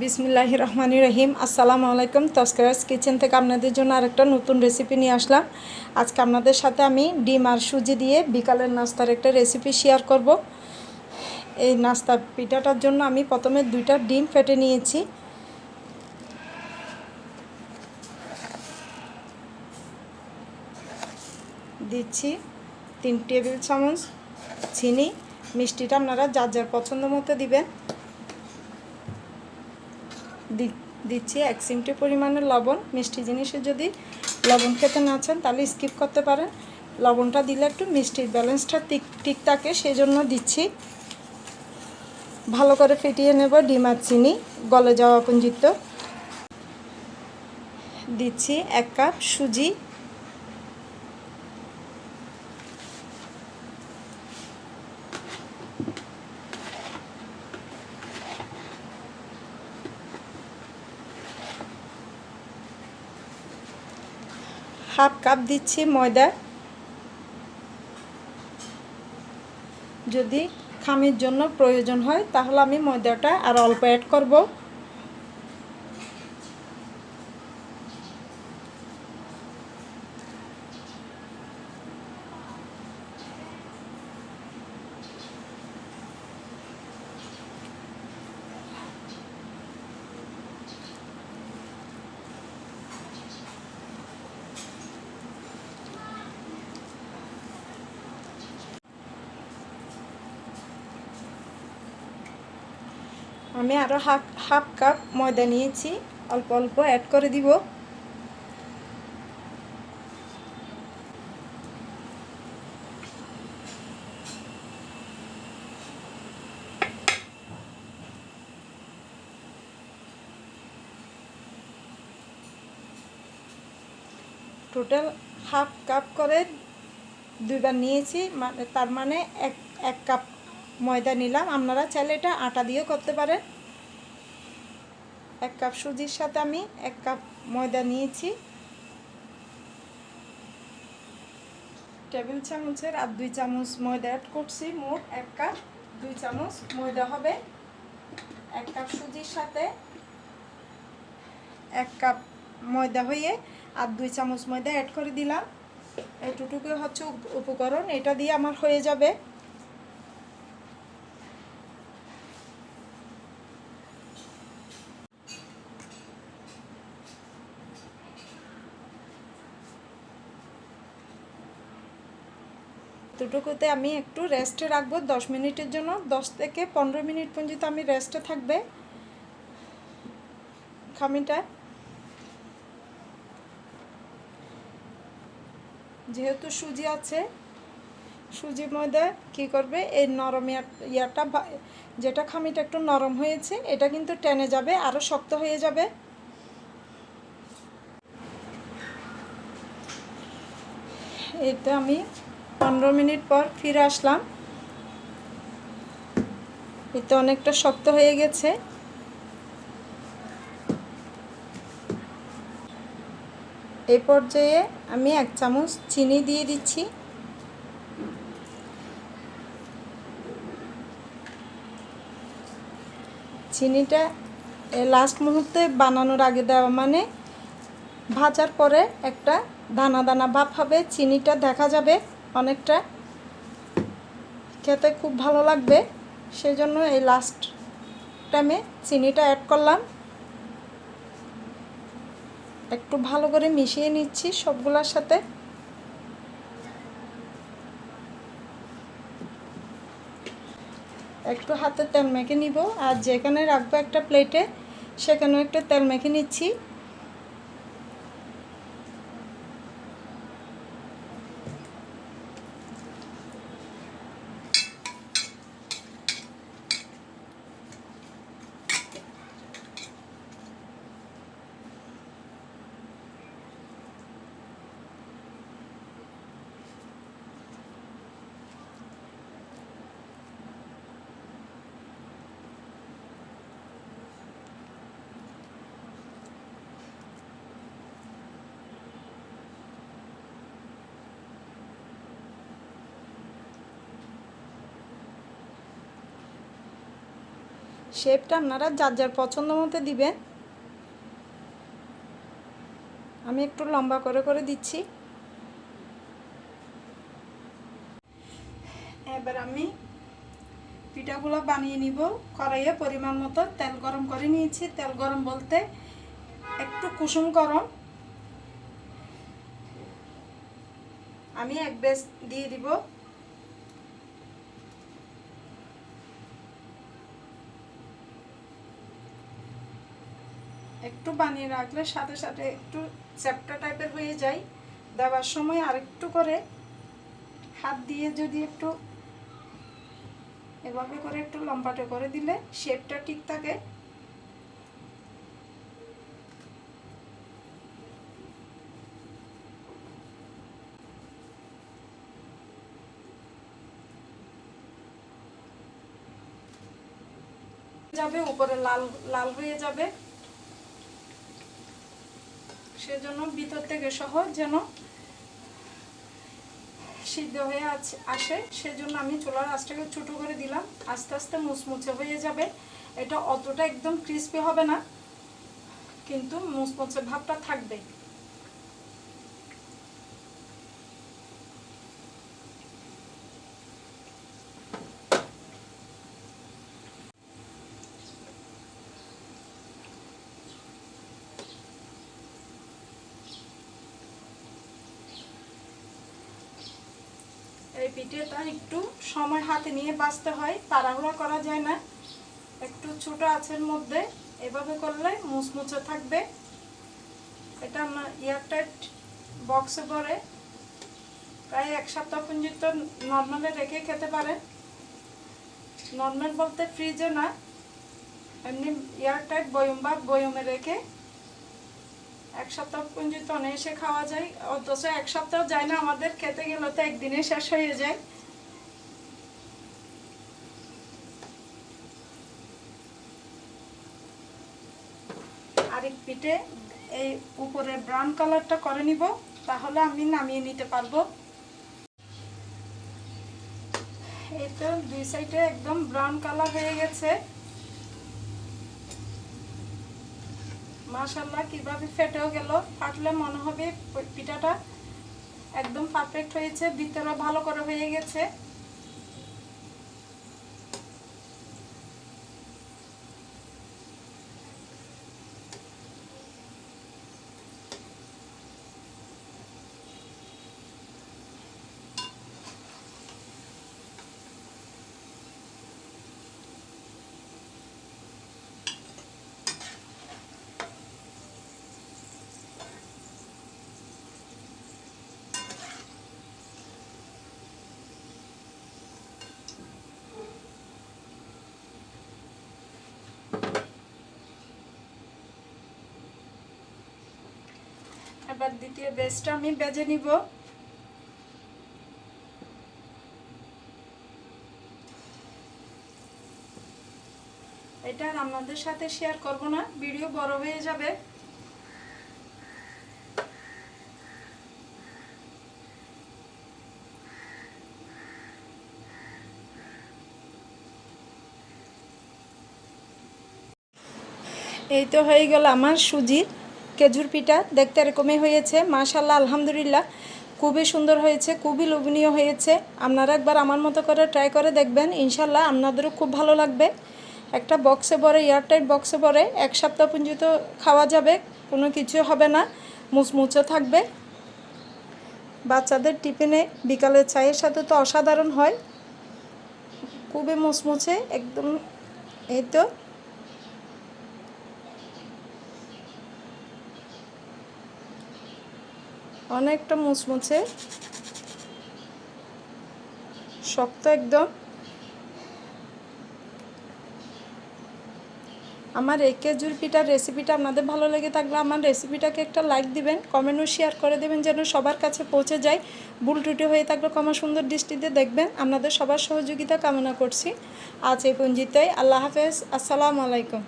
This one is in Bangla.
বিসমিল্লাহ রহমানি রহিম। আসসালামু আলাইকুম, তস্করাস কিচেন থেকে আপনাদের জন্য আরেকটা নতুন রেসিপি নিয়ে আসলাম। আজকে আপনাদের সাথে আমি ডিম আর সুজি দিয়ে বিকালের নাস্তার একটা রেসিপি শেয়ার করব। এই নাস্তা পিঠাটার জন্য আমি প্রথমে দুইটা ডিম ফেটে নিয়েছি। দিচ্ছি তিন টেবিল চামচ চিনি। মিষ্টিটা আপনারা যার যার পছন্দ মতো দিবেন। দিচ্ছি এক চিমটি পরিমাণের লবণ। মিষ্টি জিনিসে যদি লবণ খেতে না চান তাহলে স্কিপ করতে পারেন। লবণটা দিলে একটু মিষ্টির ব্যালেন্সটা ঠিক ঠিক থাকে সেই জন্য দিচ্ছি। ভালো করে ফেটিয়ে নেব ডিম আর চিনি, গলে যাওয়া পঞ্জিত দিচ্ছি এক কাপ সুজি। হাফ কাপ দিচ্ছি ময়দা। যদি খামির জন্য প্রয়োজন হয়, তাহলে আমি ময়দাটা আর অল্প অ্যাড করব। আমি আরও হাফ হাফ কাপ ময়দা নিয়েছি। অল্প অল্প অ্যাড করে দিব। টোটাল হাফ কাপ করে দুইবার নিয়েছি মানে তার মানে এক এক কাপ ময়দা নিলাম। আপনারা চাইলে এটা আটা দিয়েও করতে পারেন। এক কাপ সুজির সাথে আমি এক কাপ ময়দা নিয়েছি। টেবিল চামচের আর দুই চামচ ময়দা অ্যাড করছি। মোট এক কাপ, দুই চামচ ময়দা হবে। এক কাপ সুজির সাথে এক কাপ ময়দা হয়ে আর দুই চামচ ময়দা অ্যাড করে দিলাম। এটুটুকু হচ্ছে উপকরণ। এটা দিয়ে আমার হয়ে যাবে। দুটুকুতে আমি একটু রেস্টে রাখব। দশ মিনিটের জন্য, দশ থেকে পনেরো মিনিট পর্যন্ত আমি রেস্টে থাকবে। খামিটা। যেহেতু সুজি আছে সুজির মধ্যে কী করবে? এই নরম ইয়াটা যেটা খামিটা একটু নরম হয়েছে, এটা কিন্তু টেনে যাবে আরও শক্ত হয়ে যাবে। এটা আমি পনেরো মিনিট পর ফিরে আসলাম। এতে অনেকটা শক্ত হয়ে গেছে। এই পর্যায়ে আমি এক চামচ চিনি দিয়ে দিচ্ছি। চিনিটা লাস্ট মুহূর্তে বানানোর আগে দেওয়া মানে ভাজার পরে একটা দানা দানা ভাব হবে, চিনিটা দেখা যাবে। অনেকটা। খেতে খুব ভালো লাগবে। সেই জন্য এই লাস্ট টাইমে চিনিটা অ্যাড করলাম। একটু ভালো করে মিশিয়ে নিচ্ছি সবগুলোর সাথে। একটু হাতে তেল মেখে নিব। আর যেখানে রাখব একটা প্লেটে সেখানেও একটু তেল মেখে নিচ্ছি। শেপটা আপনারা যার যার পছন্দ মতো দিবেন। আমি একটু লম্বা করে করে দিচ্ছি। এবার আমি পিঠাগুলো বানিয়ে নিব। কড়াইয়ে পরিমাণ মতো তেল গরম করে নিয়েছি। তেল গরম বলতে একটু কুসুম গরম। আমি এক বেশ দিয়ে দিব। একটু বানিয়ে রাখলে সাথে সাথে একটু চ্যাপটা টাইপের হয়ে যায়। দেওয়ার সময় আরেকটু করে হাত দিয়ে যদি একটু এভাবে করে একটু লম্বাটে করে দিলে শেপটা ঠিক থাকে। যাবে, উপরে লাল লাল হয়ে যাবে। সেজন্য ভিতর থেকে সহজ যেন সিদ্ধ হয়ে আছে আসে। সেজন্য আমি চোলার আঁচটাকে ছোটো করে দিলাম। আস্তে আস্তে মুচমুচে হয়ে যাবে। এটা অতটা একদম ক্রিস্পি হবে না, কিন্তু মুচমুচে ভাবটা থাকবে। এই পিঠেটা একটু সময় হাতে নিয়ে বাঁচতে হয়, তাড়াহুড়া করা যায় না। একটু ছোট আছের মধ্যে এভাবে করলে মুচমুচে থাকবে। এটা আমার এয়ারটাইট বক্সে ভরে প্রায় এক সপ্তাহ পর্যন্ত নর্মালে রেখে খেতে পারেন। নর্মাল বলতে ফ্রিজে না, এমনি এয়ারটাইট বয়ম বা বয়মে রেখে সপ্তাহ পর্যন্ত অনায়াসে খাওয়া যায়। অথচ এক সপ্তাহ যায় না, আমাদের খেতে গেলে তো একদিনে শেষ হয়ে যায়। আরেক পিঠে এই উপরে ব্রাউন কালারটা করে নিব, তাহলে আমি নামিয়ে নিতে পারব। এই তো দুই সাইডে একদম ব্রাউন কালার হয়ে গেছে। মাশাল্লাহ কীভাবে ফেটেও গেল। ফাটলে মনে হবে পিঠাটা একদম পারফেক্ট হয়েছে, ভিতরে ভালো করে হয়ে গেছে। এবার দ্বিতীয় বেসটা আমি বেজে নিব। এটা আপনাদের সাথে শেয়ার করব না ভিডিও বড় হয়ে যাবে। এই তো হয়ে গেল আমার সুজির। খেজুর পিঠা দেখতে এরকমই হয়েছে। মাশাল্লাহ আলহামদুলিল্লাহ। খুবই সুন্দর হয়েছে, খুবই লোভনীয় হয়েছে। আপনারা একবার আমার মতো করে ট্রাই করে দেখবেন। ইনশাল্লাহ আপনাদেরও খুব ভালো লাগবে। একটা বক্সে ভরে এয়ারটাইট বক্সে ভরে এক সপ্তাহ পর্যন্ত খাওয়া যাবে, কোনো কিছু হবে না, মুচমুচে থাকবে। বাচ্চাদের টিফিনে বিকালের চায়ের সাথে তো অসাধারণ হয়। খুবই মুচমুচে, একদম, এই তো। অনেকটা মুচমুচে শক্ত একদম। আমার এই খেজুর পিঠার রেসিপিটা আপনাদের ভালো লেগে থাকলে আমার রেসিপিটাকে একটা লাইক দিবেন কমেন্টও শেয়ার করে দেবেন যেন সবার কাছে পৌঁছে যায়। ভুল টুটি হয়ে থাকলে কমা সুন্দর দৃষ্টিতে দেখবেন। আপনাদের সবার সহযোগিতা কামনা করছি। আজ এই পঞ্জিতে আল্লাহ হাফেজ। আসসালামু আলাইকুম।